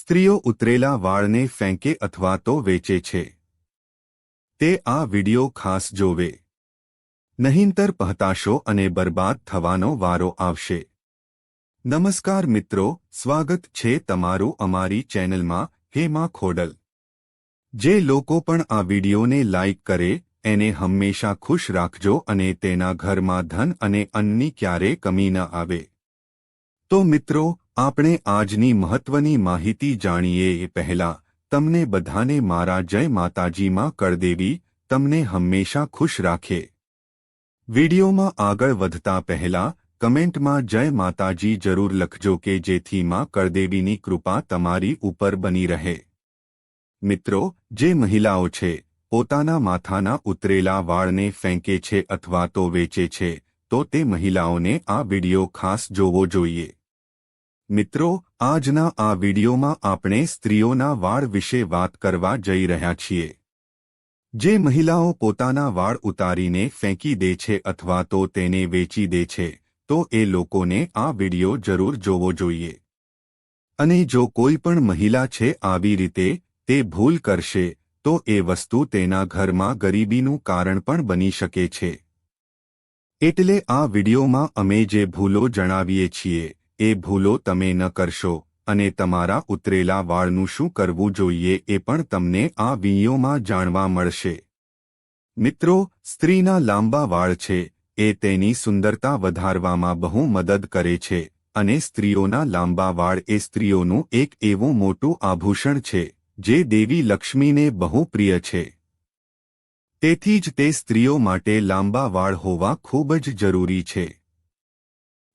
સ્ત્રીઓ ઉતરેલા વાળને ફેંકે અથવા તો વેચે છે. તે આ વિડિયો ખાસ જોવે. નહીંતર પહતાશો અને બરબાદ થવાનો વારો આવશે. નમસ્કાર મિત્રો, સ્વાગત છે તમારું અમારી ચેનલમાં, હેમા ખોડલ. જે લોકો પણ આ વિડિયોને લાઇક કરે, એને હંમેશા ખુશ રાખજો અને તેના ઘરમાં ધન અને અન્નની ક્યારે કમી ન આવે. તો મિત્રો આપણે આજની મહત્વની માહિતી જાણીએ એ પહેલા, તમને બધાને મારા જય માતાજીમાં કરદેવી, તમને હંમેશા ખુશ રાખે. વિડિયોમાં આગળ વધતા પહેલા, કમેન્ટમાં જય માતાજી જરૂર લખજો કે જેથી માં કરદેવીની કૃપા તમારી ઉપર બની રહે. મિત્રો, જે મહિલાઓ છે, પોતાના માથાના ઉતરેલા વાળને ફેંકે છે અથવા તો વેચે છે, તો તે મહિલાઓને આ વિડિયો ખાસ જોવો જોઈએ. મિત્રો, આજના આ વિડિયોમાં આપણે સ્ત્રીઓના વાળ વિશે વાત કરવા જઈ રહ્યા છીએ. જે મહિલાઓ પોતાના વાળ ઉતારીને ફેંકી દે છે અથવા તો તેને વેચી દે છે, તો એ લોકોને આ વિડિયો જરૂર જોવો જોઈએ. અને જો કોઈ પણ મહિલા છે આવી રીતે તે ભૂલ કરશે, તો એ વસ્તુ તેના ઘરમાં ગરીબીનું કારણ પણ બની શકે છે. એટલે આ વિડિયોમાં અમે જે ભૂલો જણાવીએ છીએ એ ભૂલો તમે ન કરશો, અને તમારા ઉતરેલા વાળનું શું કરવું જોઈએ એ પણ તમને આ વિડીયોમાં જાણવા મળશે. મિત્રો, સ્ત્રીના લાંબા વાળ છે, એ તેની સુંદરતા વધારવામાં બહુ મદદ કરે છે, અને સ્ત્રીઓના લાંબા વાળ એ સ્ત્રીઓનું એક એવું મોટું આભૂષણ છે, જે દેવી લક્ષ્મીને બહુ પ્રિય છે. તેથી જ તે સ્ત્રીઓ માટે લાંબા વાળ હોવા ખૂબ જ જરૂરી છે.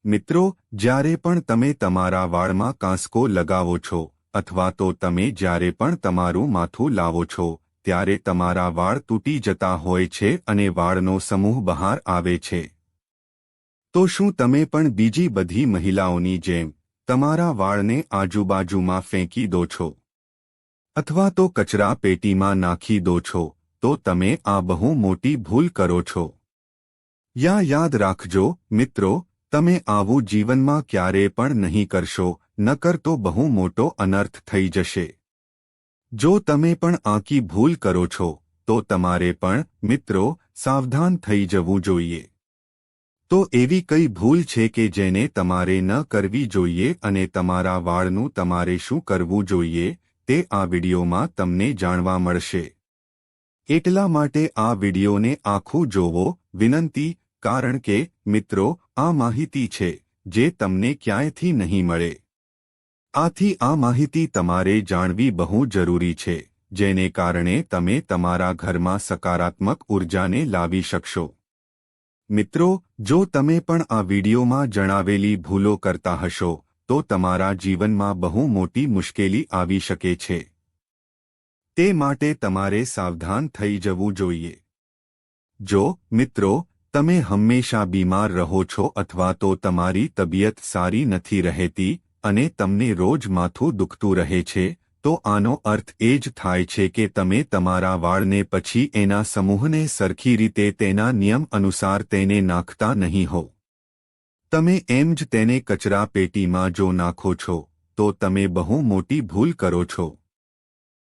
મિત્રો, જ્યારે પણ તમે તમારા વાળમાં કાંસકો લગાવો છો, અથવા તો તમે જ્યારે પણ તમારું માથું લાવો છો, ત્યારે તમારા વાળ તૂટી જતા હોય છે અને વાળનો સમૂહ બહાર આવે છે. તો શું તમે પણ બીજી બધી મહિલાઓની જેમ, તમારા વાળને આજુબાજુમાં ફેંકી દો છો? અથવા તો કચરા પેટીમાં નાખી દો છો, તો તમે આ બહુ મોટી ભૂલ કરો છો. યા યાદ રાખજો, મિત્રો તમે આવું જીવનમાં ક્યારેય પણ નહીં કરશો, નકર તો બહુ મોટો અનર્થ થઈ જશે. જો તમે પણ આંકી ભૂલ કરો છો, તો તમારે પણ, મિત્રો, સાવધાન થઈ જવું જોઈએ. તો એવી કઈ ભૂલ છે કે જેને તમારે ન કરવી જોઈએ અને તમારા વાળનું તમારે શું કરવું જોઈએ, તે આ વિડિયોમાં તમને જાણવા મળશે. એટલા માટે આ વિડીયોને આખું જોવો, વિનંતી, કારણ કે મિત્રો, આ માહિતી છે, જે તમને ક્યાંયથી નહીં મળે. આથી આ માહિતી તમારે જાણવી બહુ જરૂરી છે, જેને કારણે તમે તમારા ઘરમાં સકારાત્મક ઉર્જાને લાવી શકશો. મિત્રો, જો તમે પણ આ વિડીયોમાં જણાવેલી ભૂલો કરતા હશો, તો તમારા જીવનમાં બહુ મોટી મુશ્કેલી આવી શકે છે. તે માટે તમારે સાવધાન થઈ જવું જોઈએ. જો, મિત્રો તમે હંમેશા બીમાર રહો છો અથવા તો તમારી તબિયત સારી નથી રહેતી અને તમને રોજ માથું દુખતું રહે છે, તો આનો અર્થ એ જ થાય છે કે તમે તમારા વાળને પછી એના સમૂહને સરખી રીતે તેના નિયમ અનુસાર તેને નાખતા નહીં હો તમે એમ જ તેને કચરા પેટીમાં જો નાખો છો, તો તમે બહુ મોટી ભૂલ કરો છો.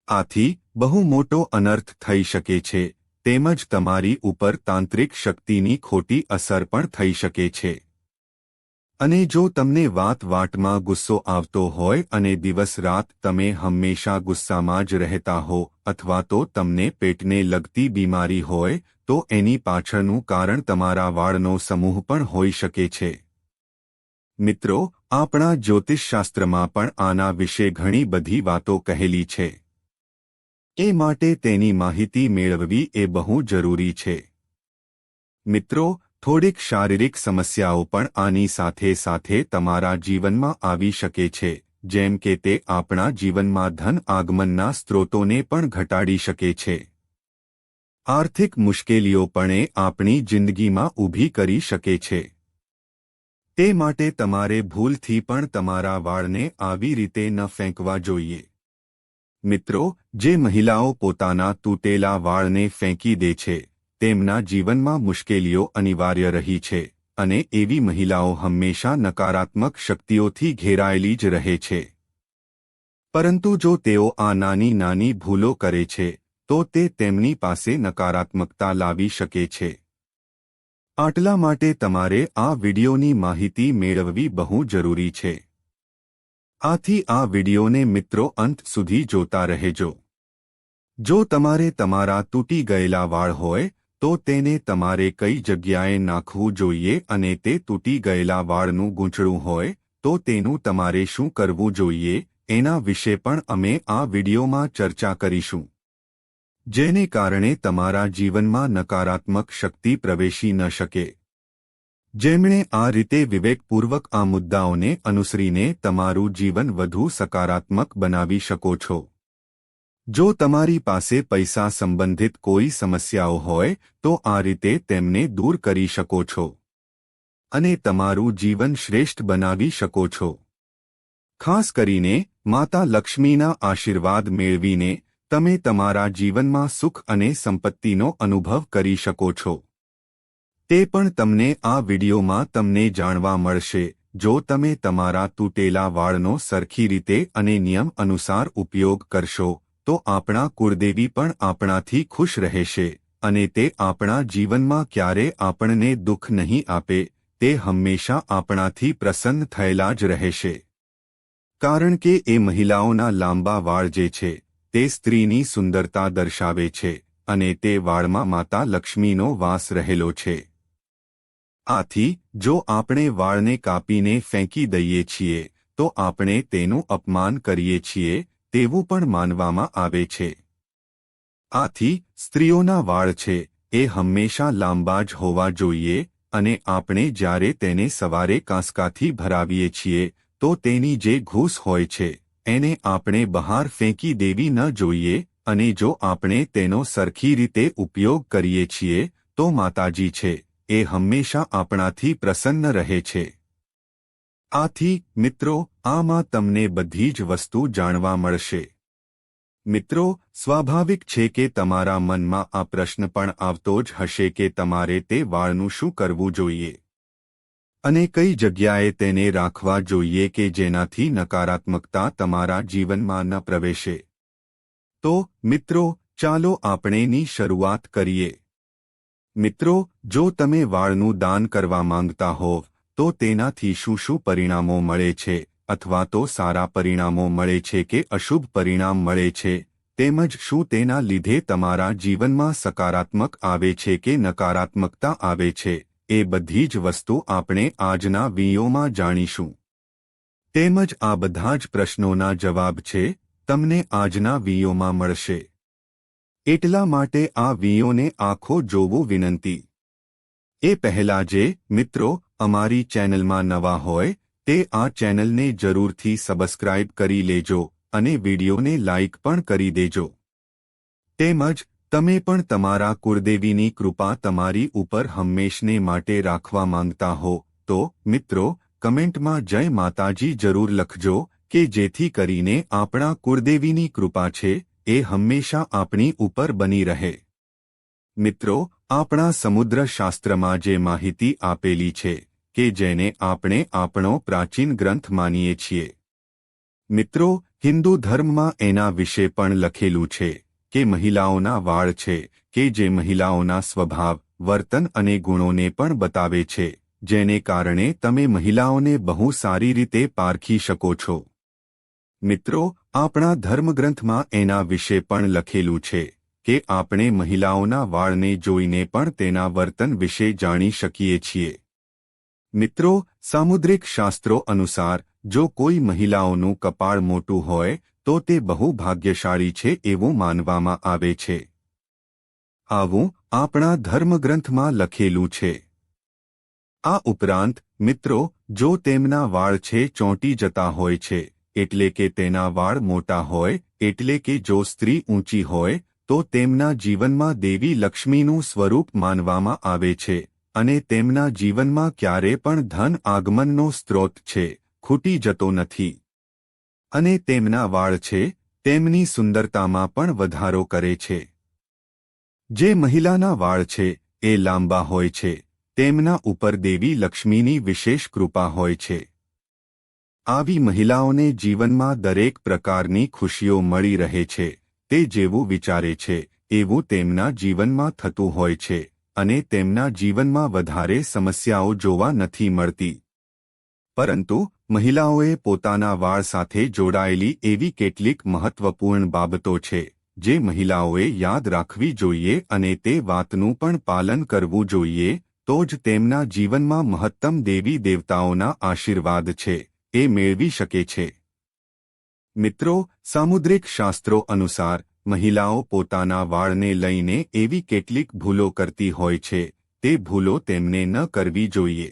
આથી, બહુ મોટો અનર્થ થઈ શકે છે તેમજ તમારી ઉપર તાંત્રિક શક્તિની ખોટી અસર પણ થઈ શકે છે. અને જો તમને વાત વાટમાં ગુસ્સો આવતો હોય અને દિવસ રાત તમે હંમેશા ગુસ્સામાં જ રહેતા હો અથવા તો તમને પેટને લગતી બીમારી હોય, તો એની પાછળનું કારણ તમારા વાળનો સમૂહ પણ હોઈ શકે છે. મિત્રો, આપણા જ્યોતિષશાસ્ત્રમાં પણ આના વિશે ઘણી બધી વાતો કહેલી છે. એ માટે તેની માહિતી મેળવવી એ બહુ જરૂરી છે. મિત્રો, થોડીક શારીરિક સમસ્યાઓ પણ આની સાથે સાથે તમારા જીવનમાં આવી શકે છે, જેમ કે તે આપણા જીવનમાં ધન આગમનના સ્ત્રોતોને પણ ઘટાડી શકે છે. આર્થિક મુશ્કેલીઓ પણ આપણી જિંદગીમાં ઊભી કરી શકે છે. તે માટે તમારે ભૂલથી પણ તમારા વાળને આવી રીતે ન ફેંકવા જોઈએ. મિત્રો, જે મહિલાઓ પોતાના તૂટેલા વાળને ફેંકી દે છે, તેમના જીવનમાં મુશ્કેલીઓ અનિવાર્ય રહી છે, અને એવી મહિલાઓ હંમેશા નકારાત્મક શક્તિઓથી ઘેરાયેલી જ રહે છે. પરંતુ જો તેઓ આ નાની નાની ભૂલો કરે છે, તો તે તેમની પાસે નકારાત્મકતા લાવી શકે છે. આટલા માટે તમારે આ વિડિયોની માહિતી મેળવવી બહુ જરૂરી છે. આથી આ વિડિયોને મિત્રો અંત સુધી જોતા રહેજો. જો તમારે તમારા તૂટી ગયેલા વાળ હોય, તો તેને તમારે કઈ જગ્યાએ નાખવું જોઈએ અને તે તૂટી ગયેલા વાળનું ગૂંચળું હોય, તો તેનું તમારે શું કરવું જોઈએ, એના વિશે પણ અમે આ વિડીયોમાં ચર્ચા કરીશું. જેને કારણે તમારા જીવનમાં નકારાત્મક શક્તિ પ્રવેશી ન શકે. જેમણે આ રીતે વિવેકપૂર્વક આ મુદ્દાઓને અનુસરીને તમારું જીવન વધુ સકારાત્મક બનાવી શકો છો. જો તમારી પાસે પૈસા સંબંધિત કોઈ સમસ્યાઓ હોય, તો આ રીતે તેમને દૂર કરી શકો છો. અને તમારું જીવન શ્રેષ્ઠ બનાવી શકો છો. ખાસ કરીને, માતા લક્ષ્મીના આશીર્વાદ મેળવીને, તમે તમારા જીવનમાં સુખ અને સંપત્તિનો અનુભવ કરી શકો છો. તે પણ તમને આ વિડીયોમાં તમને જાણવા મળશે, જો તમે તમારા તૂટેલા વાળનો સરખી રીતે અને નિયમ અનુસાર ઉપયોગ કરશો, તો આપણા કુળદેવી પણ આપણાથી ખુશ રહેશે, અને તે આપણા જીવનમાં ક્યારે આપણને દુઃખ નહીં આપે, તે હંમેશા આપણાથી પ્રસન્ન થયેલા જ રહેશે. કારણ કે એ મહિલાઓના લાંબા વાળ જે છે, તે સ્ત્રીની સુંદરતા દર્શાવે છે, અને તે વાળમાં માતા લક્ષ્મીનો વાસ રહેલો છે. આથી, જો આપણે વાળને કાપીને ફેંકી દઈએ છીએ, તો આપણે તેનું અપમાન કરીએ છીએ, તેવું પણ માનવામાં આવે છે. આથી, સ્ત્રીઓના વાળ છે, એ હંમેશા લાંબા જ હોવા જોઈએ, અને આપણે જ્યારે તેને સવારે કાંસકાથી ભરાવીએ છીએ, તો તેની જે ઘૂસ હોય છે, એને આપણે બહાર ફેંકી દેવી ન જોઈએ, અને જો આપણે તેનો સરખી રીતે ઉપયોગ કરીએ છીએ, તો માતાજી છે. એ હંમેશા આપણાથી પ્રસન્ન રહે છે. આથી, મિત્રો, આમાં તમને બધી જ વસ્તુ જાણવા મળશે. મિત્રો, સ્વાભાવિક છે કે તમારા મનમાં આ પ્રશ્ન પણ આવતો જ હશે કે તમારે તે વાળનું શું કરવું જોઈએ. અને કઈ જગ્યાએ તેને રાખવા જોઈએ કે જેનાથી નકારાત્મકતા તમારા જીવનમાં ન પ્રવેશે. તો, મિત્રો, ચાલો આપણેની શરૂઆત કરીએ. મિત્રો, જો તમે વાળનું દાન કરવા માંગતા હોવ તો તેનાથી શું શું પરિણામો મળે છે, અથવા તો સારા પરિણામો મળે છે કે અશુભ પરિણામ મળે છે, તેમજ શું તેના લીધે તમારા જીવનમાં સકારાત્મક આવે છે કે નકારાત્મકતા આવે છે, એ બધી જ વસ્તુ આપણે આજના વીઓમાં જાણીશું. તેમજ આ બધા જ પ્રશ્નોના જવાબ છે, તમને આજના વીઓમાં મળશે. એટલા માટે આ વીઓને આખો જોવું વિનંતી. એ પહેલા જે, મિત્રો, અમારી ચેનલમાં નવા હોય, તે આ ચેનલને જરૂરથી સબસ્ક્રાઇબ કરી લેજો અને વિડીયોને લાઇક પણ કરી દેજો. તેમજ, તમે પણ તમારા કુળદેવીની કૃપા તમારી ઉપર હંમેશને માટે રાખવા માંગતા હો, તો, મિત્રો, કમેન્ટમાં જય માતાજી જરૂર લખજો કે જેથી કરીને આપણા કુળદેવીની કૃપા છે એ હંમેશા આપણી ઉપર બની રહે. મિત્રો, આપણા સમુદ્ર શાસ્ત્રમાં જે માહિતી આપેલી છે, કે જેને આપણે આપણો પ્રાચીન ગ્રંથ માનીએ છીએ. મિત્રો, હિન્દુ ધર્મમાં એના વિશે પણ લખેલું છે, કે મહિલાઓના વાળ છે, કે જે મહિલાઓના સ્વભાવ, વર્તન અને ગુણોને પણ બતાવે છે, જેને કારણે તમે મહિલાઓને બહુ સારી રીતે પારખી શકો છો. મિત્રો, આપણા ધર્મગ્રંથમાં એના વિશે પણ લખેલું છે કે આપણે મહિલાઓના વાળને જોઈને પણ તેના વર્તન વિશે જાણી શકીએ છીએ. મિત્રો, સામુદ્રિક શાસ્ત્રો અનુસાર, જો કોઈ મહિલાઓનું કપાળ મોટું હોય, તો તે બહુ ભાગ્યશાળી છે એવું માનવામાં આવે છે. આવું આપણા ધર્મગ્રંથમાં લખેલું છે. આ ઉપરાંત, મિત્રો, જો તેમના વાળ છે ચોંટી જતા હોય છે એટલે કે તેના વાળ મોટા હોય, એટલે કે જો સ્ત્રી ઊંચી હોય, તો તેમના જીવનમાં દેવી લક્ષ્મીનું સ્વરૂપ માનવામાં આવે છે, અને તેમના જીવનમાં ક્યારે પણ ધન આગમનનો સ્ત્રોત છે, ખૂટી જતો નથી. અને તેમના વાળ છે, તેમની સુંદરતામાં પણ વધારો કરે છે. જે મહિલાના વાળ છે, એ લાંબા હોય છે, તેમના ઉપર દેવી લક્ષ્મીની વિશેષ કૃપા હોય છે. આવી મહિલાઓને જીવનમાં દરેક પ્રકારની ખુશીઓ મળી રહે છે, તે જેવું વિચારે છે, એવું તેમના જીવનમાં થતું હોય છે, અને તેમના જીવનમાં વધારે સમસ્યાઓ જોવા નથી મળતી. પરંતુ, મહિલાઓએ પોતાના વાળ સાથે જોડાયેલી એવી કેટલીક મહત્વપૂર્ણ બાબતો છે, જે મહિલાઓએ યાદ રાખવી જોઈએ અને તે વાતનું પણ પાલન કરવું જોઈએ, તો જ તેમના જીવનમાં મહત્તમ દેવી દેવતાઓના આશીર્વાદ છે. એ મેળવી શકે છે. મિત્રો, સામુદ્રિક શાસ્ત્રો અનુસાર, મહિલાઓ પોતાના વાળને લઈને એવી કેટલીક ભૂલો કરતી હોય છે, તે ભૂલો તેમને ન કરવી જોઈએ.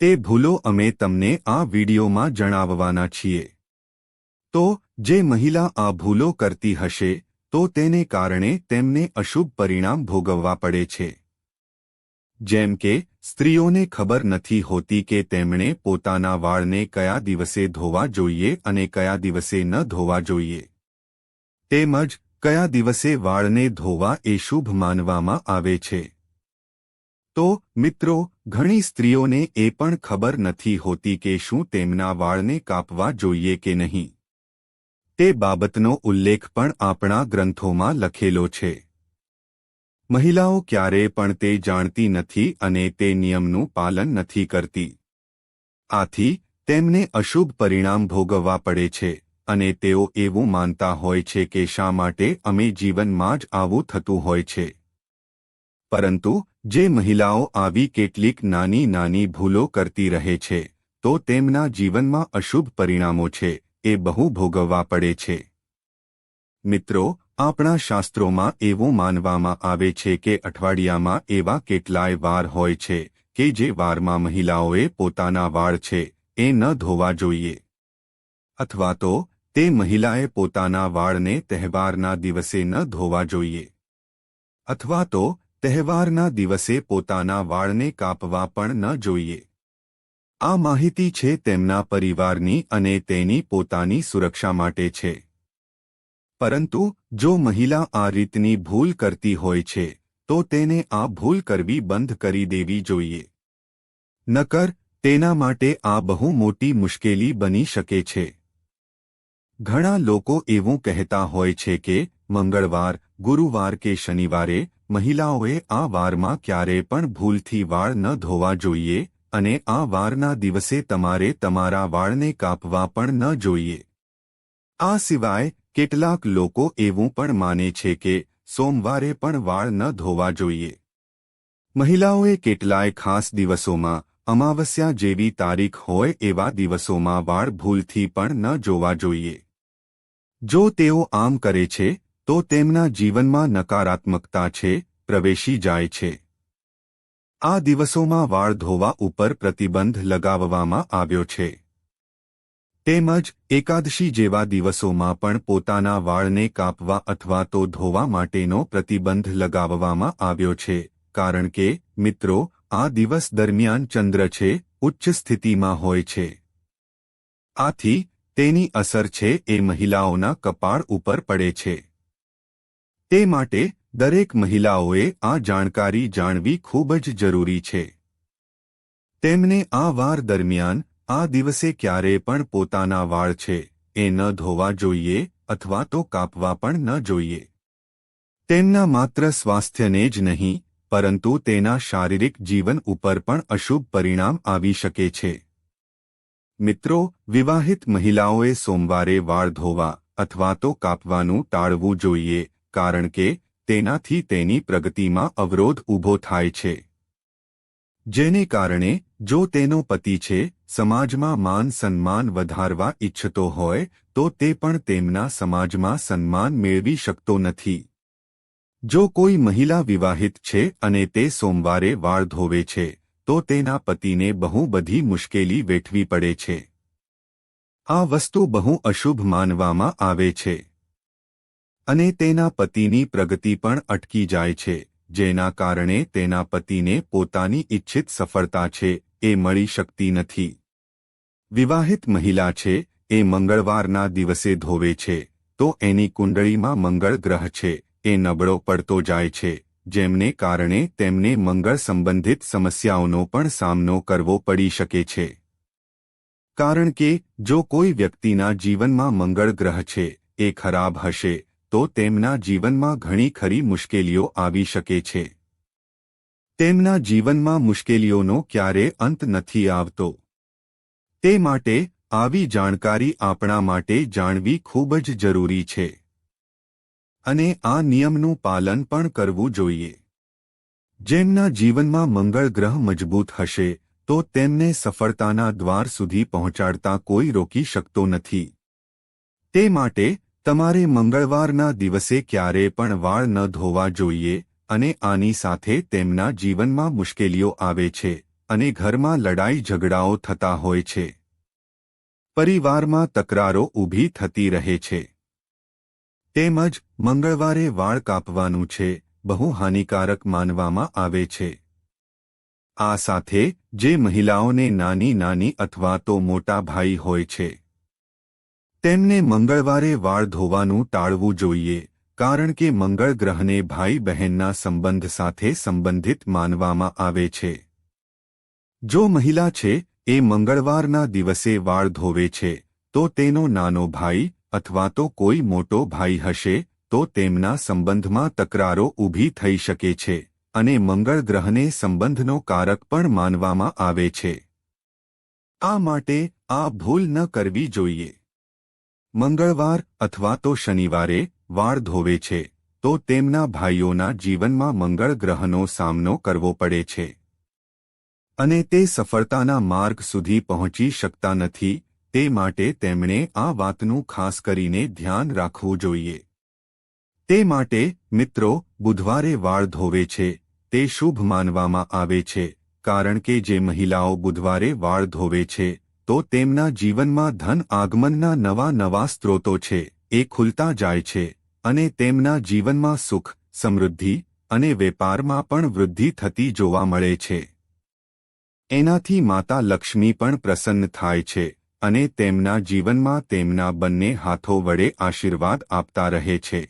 તે ભૂલો અમે તમને આ વિડીયોમાં જણાવવાના છીએ. તો, જે મહિલા આ ભૂલો કરતી હશે, તો તેને કારણે તેમને અશુભ પરિણામ ભોગવવા પડે છે. જેમ કે, સ્ત્રીઓને ખબર નથી હોતી કે તેમણે પોતાના વાળને કયા દિવસે ધોવા જોઈએ અને કયા દિવસે ન ધોવા જોઈએ. તેમજ, કયા દિવસે વાળને ધોવા એ શુભ માનવામાં આવે છે. તો, મિત્રો, ઘણી સ્ત્રીઓને એ પણ ખબર નથી હોતી કે શું તેમના વાળને કાપવા જોઈએ કે નહીં. તે બાબતનો ઉલ્લેખ પણ આપણા ગ્રંથોમાં લખેલો છે. મહિલાઓ ક્યારેય પણ તે જાણતી નથી અને તે નિયમનું પાલન નથી કરતી. આથી, તેમને અશુભ પરિણામ ભોગવવા પડે છે, અને તેઓ એવું માનતા હોય છે કે શા માટે અમે જીવનમાં જ આવું થતું હોય છે. પરંતુ, જે મહિલાઓ આવી કેટલીક નાની નાની ભૂલો કરતી રહે છે, તો તેમના જીવનમાં અશુભ પરિણામો છે, એ બહુ ભોગવવા પડે છે. મિત્રો આપણા શાસ્ત્રોમાં એવું માનવામાં આવે છે કે અઠવાડિયામાં એવા કેટલાય વાર હોય છે કે જે વારમાં મહિલાઓએ પોતાના વાળ છે, એ ન ધોવા જોઈએ. અથવા તો, તે મહિલાએ પોતાના વાળને તહેવારના દિવસે ન ધોવા જોઈએ. અથવા તો, તહેવારના દિવસે પોતાના વાળને કાપવા પણ ન જોઈએ. આ માહિતી છે તેમના પરિવારની અને તેની પોતાની સુરક્ષા માટે છે. પરંતુ જો મહિલા આ રીતની ભૂલ કરતી હોય છે, તો તેને આ ભૂલ કરવી બંધ કરી દેવી જોઈએ. નકર, તેના માટે આ બહુ મોટી મુશ્કેલી બની શકે છે. ઘણા લોકો એવું કહેતા હોય છે કે, મંગળવાર, ગુરુવાર કે શનિવારે મહિલાઓએ આ વારમાં ક્યારે પણ ભૂલથી વાળ ન ધોવા જોઈએ અને આ વારના દિવસે તમારે તમારા વાળને કાપવા પણ ન જોઈએ. આ સિવાય, કેટલાક લોકો એવું પણ માને છે કે, સોમવારે પણ વાળ ન ધોવા જોઈએ. મહિલાઓએ કેટલાય ખાસ દિવસોમાં, અમાવસ્યા જેવી તારીખ હોય એવા દિવસોમાં વાળ ભૂલથી પણ ન જોવા જોઈએ. જો તેઓ આમ કરે છે, તો તેમના જીવનમાં નકારાત્મકતા છે, પ્રવેશી જાય છે. આ દિવસોમાં વાળ ધોવા ઉપર પ્રતિબંધ લગાવવામાં આવ્યો છે. તેમજ એકાદશી જેવા દિવસોમાં પણ પોતાના વાળને કાપવા અથવા તો ધોવા માટેનો પ્રતિબંધ લગાવવામાં આવ્યો છે. કારણ કે, મિત્રો, આ દિવસ દરમિયાન ચંદ્ર છે, ઉચ્ચ સ્થિતિમાં હોય છે. આથી, તેની અસર છે એ મહિલાઓના કપાળ ઉપર પડે છે. તે માટે, દરેક મહિલાઓએ આ જાણકારી જાણવી ખૂબ જ જરૂરી છે. તેમને આ વાર દરમિયાન આ દિવસે ક્યારે પણ પોતાના વાળ છે, એ ન ધોવા જોઈએ અથવા તો કાપવા પણ ન જોઈએ. તેમના માત્ર સ્વાસ્થ્યને જ નહીં, પરંતુ તેના શારીરિક જીવન ઉપર પણ અશુભ પરિણામ આવી શકે છે. મિત્રો, વિવાહિત મહિલાઓએ સોમવારે વાળ ધોવા અથવા તો કાપવાનું ટાળવું જોઈએ, કારણ કે તેનાથી તેની પ્રગતિમાં અવરોધ ઊભો થાય છે. જેને કારણે, જો તેનો પતિ છે સમાજમાં માન સન્માન વધારવા ઇચ્છતો હોય, તો તે પણ તેમના સમાજમાં સન્માન મેળવી શકતો નથી. જો કોઈ મહિલા વિવાહિત છે અને તે સોમવારે વાળ ધોવે છે, તો તેના પતિને બહુ બધી મુશ્કેલી વેઠવી પડે છે. આ વસ્તુ બહુ અશુભ માનવામાં આવે છે. અને તેના પતિની પ્રગતિ પણ અટકી જાય છે, જેના કારણે તેના પતિને પોતાની ઇચ્છિત સફળતા છે એ મળી શકતી નથી. વિવાહિત મહિલા છે, એ મંગળવારના દિવસે ધોવે છે, તો એની કુંડળીમાં મંગળ ગ્રહ છે, એ નબળો પડતો જાય છે, જેમને કારણે તેમને મંગળ સંબંધિત સમસ્યાઓનો પણ સામનો કરવો પડી શકે છે. કારણ કે, જો કોઈ વ્યક્તિના જીવનમાં મંગળ ગ્રહ છે, એ ખરાબ હશે, તો તેમના જીવનમાં ઘણી ખરી મુશ્કેલીઓ આવી શકે છે. તેમના જીવનમાં મુશ્કેલીઓનો ક્યારે અંત નથી આવતો. તે માટે આવી જાણકારી આપણા માટે જાણવી ખૂબ જ જરૂરી છે. અને આ નિયમનું પાલન પણ કરવું જોઈએ. જેમના જીવનમાં મંગળ ગ્રહ મજબૂત હશે, તો તેમને સફળતાના દ્વાર સુધી પહોંચાડતા કોઈ રોકી શકતો નથી. તે માટે તમારે મંગળવારના દિવસે ક્યારે પણ વાળ ન ધોવા જોઈએ અને આની સાથે તેમના જીવનમાં મુશ્કેલીઓ આવે છે અને ઘરમાં લડાઈ ઝઘડાઓ થતા હોય છે. પરિવારમાં તકરારો ઊભી થતી રહે છે. તેમજ મંગળવારે વાળ કાપવાનું છે, બહુ હાનિકારક માનવામાં આવે છે. આ સાથે જે મહિલાઓને નાની નાની અથવા તો મોટા ભાઈ હોય છે. તેમને મંગળવારે વાળ ધોવાનું ટાળવું જોઈએ કારણ કે મંગળ ગ્રહને ભાઈ બહેનના સંબંધ સાથે સંબંધિત માનવામાં આવે છે. જો મહિલા છે, એ મંગળવારના દિવસે વાળ ધોવે છે, તો તેનો નાનો ભાઈ અથવા તો કોઈ મોટો ભાઈ હશે, તો તેમના સંબંધમાં તકરારો ઊભી થઈ શકે છે, અને મંગળ ગ્રહને સંબંધનો કારક પણ માનવામાં આવે છે. આ માટે આ ભૂલ ન કરવી જોઈએ. મંગળવાર અથવા તો શનિવારે વાળ ધોવે છે, તો તેમના ભાઈઓના જીવનમાં મંગળ ગ્રહનો સામનો કરવો પડે છે. અને તે સફળતાના માર્ગ સુધી પહોંચી શકતા નથી, તે માટે તેમણે આ વાતનું ખાસ કરીને ધ્યાન રાખવું જોઈએ. તે માટે, મિત્રો, બુધવારે વાળ ધોવે છે, તે શુભ માનવામાં આવે છે, કારણ કે જે મહિલાઓ બુધવારે વાળ ધોવે છે, તો તેમના જીવનમાં ધન આગમનના નવા નવા સ્ત્રોતો છે. એ ખુલતા જાય છે અને તેમના જીવનમાં સુખ, સમૃદ્ધિ અને વેપારમાં પણ વૃદ્ધિ થતી જોવા મળે છે. એનાથી માતા લક્ષ્મી પણ પ્રસન્ન થાય છે અને તેમના જીવનમાં તેમના બંને હાથો વડે આશીર્વાદ આપતા રહે છે.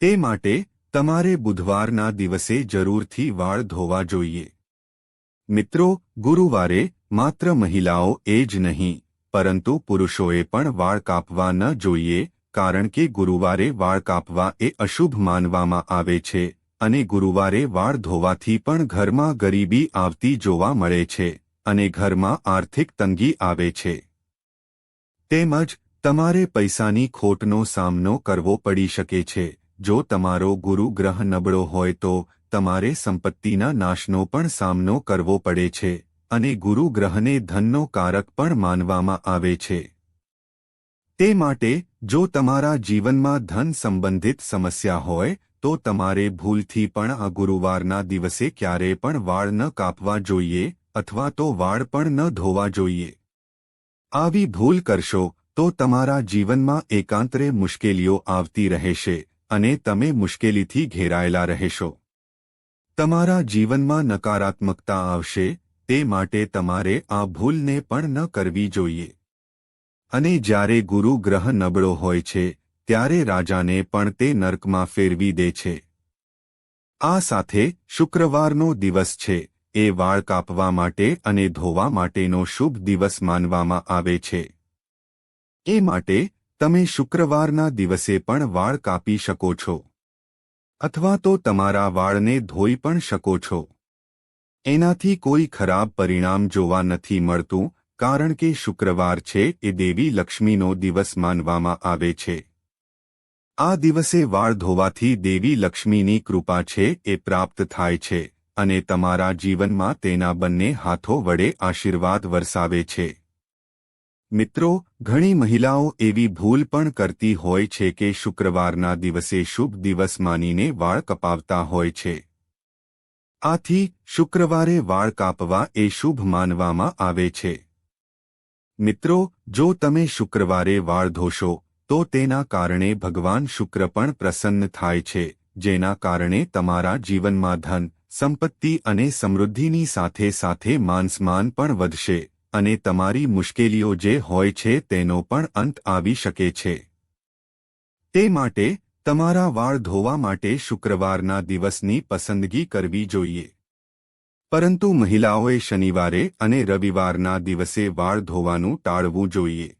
તે માટે તમારે બુધવારના દિવસે જરૂરથી વાળ ધોવા જોઈએ. મિત્રો, ગુરુવારે માત્ર મહિલાઓ એ જ નહીં. પરંતુ પુરુષોએ પણ વાળ કાપવા ન જોઈએ, કારણ કે ગુરુવારે વાળ કાપવા એ અશુભ માનવામાં આવે છે અને ગુરુવારે વાળ ધોવાથી પણ ઘરમાં ગરીબી આવતી જોવા મળે છે અને ઘરમાં આર્થિક તંગી આવે છે. તેમજ, તમારે પૈસાની ખોટનો સામનો કરવો પડી શકે છે. જો તમારો ગુરુ ગ્રહ નબળો હોય તો તમારે સંપત્તિના નાશનો પણ સામનો કરવો પડે છે. અને ગુરુ ગ્રહને ધનનો કારક પણ માનવામાં આવે છે. તે માટે, જો તમારા જીવનમાં ધન સંબંધિત સમસ્યા હોય, તો તમારે ભૂલથી પણ આ ગુરુવારના દિવસે ક્યારે પણ વાળ ન કાપવા જોઈએ, અથવા તો વાળ પણ ન ધોવા જોઈએ. આવી ભૂલ કરશો, તો તમારા જીવનમાં એકાંતરે મુશ્કેલીઓ આવતી રહેશે, અને તમે મુશ્કેલીથી ઘેરાયેલા રહેશો. તમારા જીવનમાં નકારાત્મકતા આવશે તે માટે તમારે આ ભૂલને પણ ન કરવી જોઈએ. અને જ્યારે ગુરુ ગ્રહ નબળો હોય છે, ત્યારે રાજાને પણ તે નર્કમાં ફેરવી દે છે. આ સાથે શુક્રવારનો દિવસ છે, એ વાળ કાપવા માટે અને ધોવા માટેનો શુભ દિવસ માનવામાં આવે છે. એ માટે તમે શુક્રવારના દિવસે પણ વાળ કાપી શકો છો. અથવા તો તમારા વાળને ધોઈ પણ શકો છો. એનાથી કોઈ ખરાબ પરિણામ જોવા નથી મળતું, કારણ કે શુક્રવાર છે એ દેવી લક્ષ્મીનો દિવસ માનવામાં આવે છે. આ દિવસે વાળ ધોવાથી દેવી લક્ષ્મીની કૃપા છે એ પ્રાપ્ત થાય છે, અને તમારા જીવનમાં તેના બંને હાથો વડે આશીર્વાદ વરસાવે છે. મિત્રો, ઘણી મહિલાઓ એવી ભૂલ પણ કરતી હોય છે કે શુક્રવારના દિવસે શુભ દિવસ માનીને વાળ કપાવતા હોય છે. આથી શુક્રવારે વાળ કાપવા એ શુભ માનવામાં આવે છે. મિત્રો, જો તમે શુક્રવારે વાળ ધોશો, તો તેના કારણે ભગવાન શુક્ર પણ પ્રસન્ન થાય છે, જેના કારણે તમારા જીવનમાં ધન, સંપત્તિ અને સમૃદ્ધિની સાથે સાથે માનસમાન પણ વધશે, અને તમારી મુશ્કેલીઓ જે હોય છે તેનો પણ અંત આવી શકે છે. તે માટે તમારા વાળ ધોવા માટે શુક્રવારના દિવસની પસંદગી કરવી જોઈએ. પરંતુ મહિલાઓએ શનિવારે અને રવિવારના દિવસે વાળ ધોવાનું ટાળવું જોઈએ.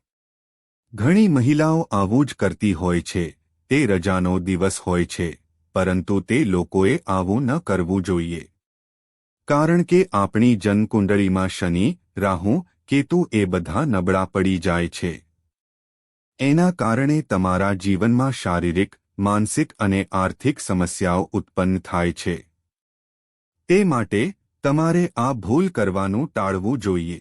ઘણી મહિલાઓ આવું જ કરતી હોય છે, તે રજાનો દિવસ હોય છે, પરંતુ તે લોકોએ આવું ન કરવું જોઈએ. કારણ કે આપણી જનકુંડળીમાં શનિ, રાહુ, કેતુ એ બધા નબળા પડી જાય છે. એના કારણે તમારા જીવનમાં શારીરિક માનસિક અને આર્થિક સમસ્યાઓ ઉત્પન્ન થાય છે. તે માટે તમારે આ ભૂલ કરવાનું ટાળવું જોઈએ.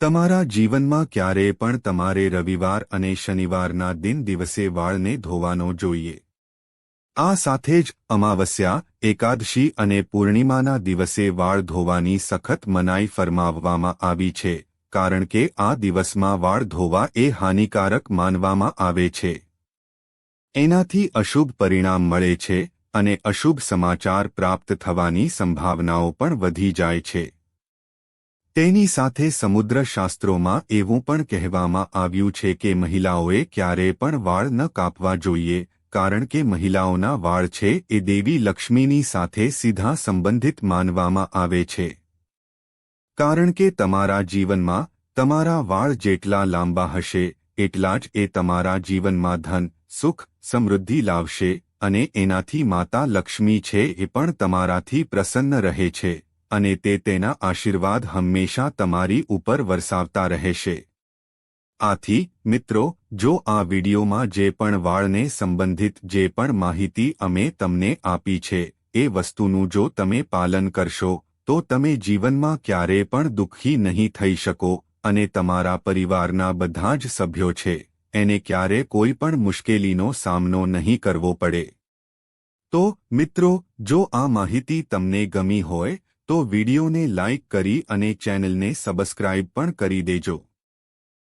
તમારા જીવનમાં ક્યારેય પણ તમારે રવિવાર અને શનિવારના દિન દિવસે વાળને ધોવાનો જોઈએ. આ સાથે જ અમાવસ્યા, એકાદશી અને પૂર્ણિમાના દિવસે વાળ ધોવાની સખત મનાઈ ફરમાવવામાં આવી છે, કારણ કે આ દિવસમાં વાળ ધોવા એ હાનિકારક માનવામાં આવે છે. એનાથી અશુભ પરિણામ મળે છે અને અશુભ સમાચાર પ્રાપ્ત થવાની સંભાવનાઓ પણ વધી જાય છે. તેની સાથે સમુદ્ર શાસ્ત્રોમાં એવું પણ કહેવામાં આવ્યું છે કે મહિલાઓએ ક્યારેય પણ વાળ ન કાપવા જોઈએ, કારણ કે મહિલાઓના વાળ છે એ દેવી લક્ષ્મીની સાથે સીધા સંબંધિત માનવામાં આવે છે. કારણ કે તમારા જીવનમાં તમારા વાળ જેટલા લાંબા હશે, એટલા જ એ તમારા જીવનમાં ધન, સુખ સમૃદ્ધિ લાવશે અને એનાથી માતા લક્ષ્મી છે એ પણ તમારાથી પ્રસન્ન રહે છે અને તે તેના આશીર્વાદ હંમેશા તમારી ઉપર વરસાવતા રહેશે. આથી, મિત્રો, જો આ વિડીયોમાં જે પણ વાળને સંબંધિત જે પણ માહિતી અમે તમને આપી છે, એ વસ્તુનું જો તમે પાલન કરશો, તો તમે જીવનમાં ક્યારેય પણ દુઃખી નહીં થઈ શકો અને તમારા પરિવારના બધા જ સભ્યો છે. એને ક્યારે કોઈ પણ મુશ્કેલીનો સામનો નહીં કરવો પડે. તો, મિત્રો, જો આ માહિતી તમને ગમી હોય, તો વિડીયોને લાઇક કરી અને ચેનલને સબસ્ક્રાઇબ પણ કરી દેજો.